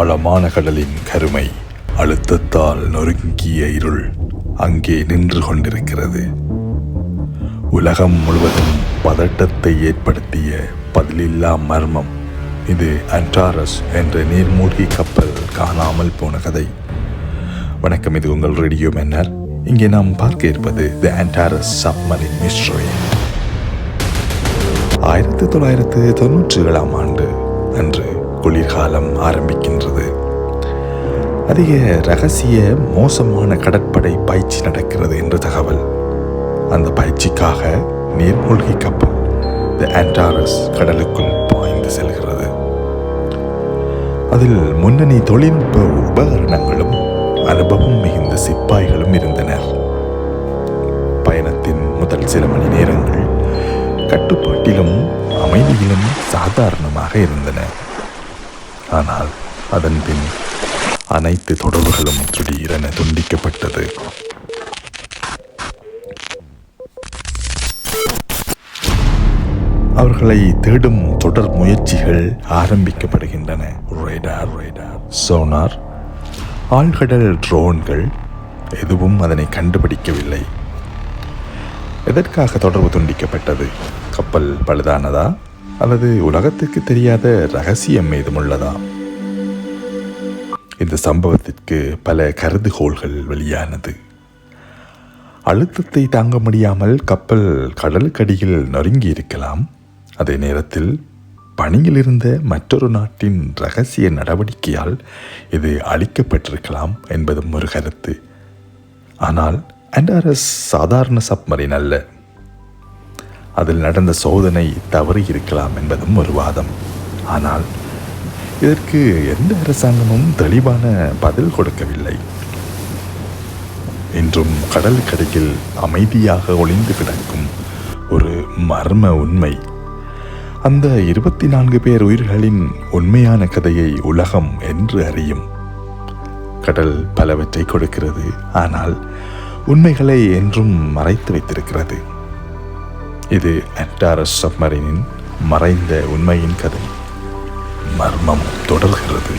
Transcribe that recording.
ஆழமான கடலின் கருமை அழுத்தத்தால் நொறுங்கிய இருள் அங்கே நின்று கொண்டிருக்கிறது. உலகம் முழுவதும் பதட்டத்தை ஏற்படுத்திய பதிலில்லா மர்மம். இது அன்டாரஸ் என்ற நீர்மூழ்கி கப்பல் காணாமல் போன கதை. வணக்கம் இது உங்கள் ரேடியோ மன்னர். இங்கே நாம் பார்க்க இருப்பது தி அன்டாரஸ் சப்மரின் மிஸ்ட்ரி ஆயிரத்தி தொள்ளாயிரத்து தொன்னூற்றி ஏழாம் ஆண்டு அன்று குளிர்காலம் ஆரம்பிக்கின்றது. அதிக ரகசிய மோசமான கடற்படை பயிற்சி நடக்கிறது என்ற தகவல். அந்த பயிற்சிக்காக நீர்மூழ்கி கப்பல் தி ஆண்டாரஸ் கடலுக்குள் பாய்ந்து செல்கிறது. அதில் முன்னணி தொழில்நுட்ப உபகரணங்களும் அனுபவம் மிகுந்த சிப்பாய்களும் இருந்தனர். பயணத்தின் முதல் சில மணி நேரங்கள் கட்டுப்பாட்டிலும் அமைதியிலும் சாதாரணமாக இருந்தன. ஆனால் அதன் பின் அனைத்து தொடர்புகளும் திடீரென துண்டிக்கப்பட்டது. அவர்களை தேடும் தொடர் முயற்சிகள் ஆரம்பிக்கப்படுகின்றன. ரேடார் ரேடார் சோனார் ஆழ்கடல் ட்ரோன்கள் எதுவும் அதனை கண்டுபிடிக்கவில்லை. எதற்காக தொடர்பு துண்டிக்கப்பட்டது? கப்பல் பழுதானதா? அல்லது உலகத்துக்கு தெரியாத ரகசியம் ஏதும் உள்ளதா இந்த சம்பவத்திற்கு பல கருதுகோள்கள் வெளியானது. அழுத்தத்தை தாங்க முடியாமல் கப்பல் கடலுக்கடியில் நொறுங்கி இருக்கலாம். அதே நேரத்தில் பணியில் இருந்த மற்றொரு நாட்டின் ரகசிய நடவடிக்கையால் இது அழிக்கப்பட்டிருக்கலாம் என்பதும் ஒரு கருத்து. ஆனால் அண்டாரஸ் சாதாரண சப்மரின் அல்ல. அதில் நடந்த சோதனை தவறி இருக்கலாம் என்பதும் ஒரு வாதம். ஆனால் இதற்கு எந்த அரசாங்கமும் தெளிவான பதில் கொடுக்கவில்லை. இன்றும் கடலுக்கடியில் அமைதியாக ஒளிந்து கிடக்கும் ஒரு மர்ம உண்மை. அந்த இருபத்தி நான்கு பேர் உயிர்களின் உண்மையான கதையை உலகம் என்று அறியும். கடல் பலவற்றை கொடுக்கிறது ஆனால் உண்மைகளை என்றும் மறைத்து வைத்திருக்கிறது. இது அண்டாரஸ் சப்மரினின் மறைந்த உண்மையின் கதை. மர்மம் தொடர்கிறது.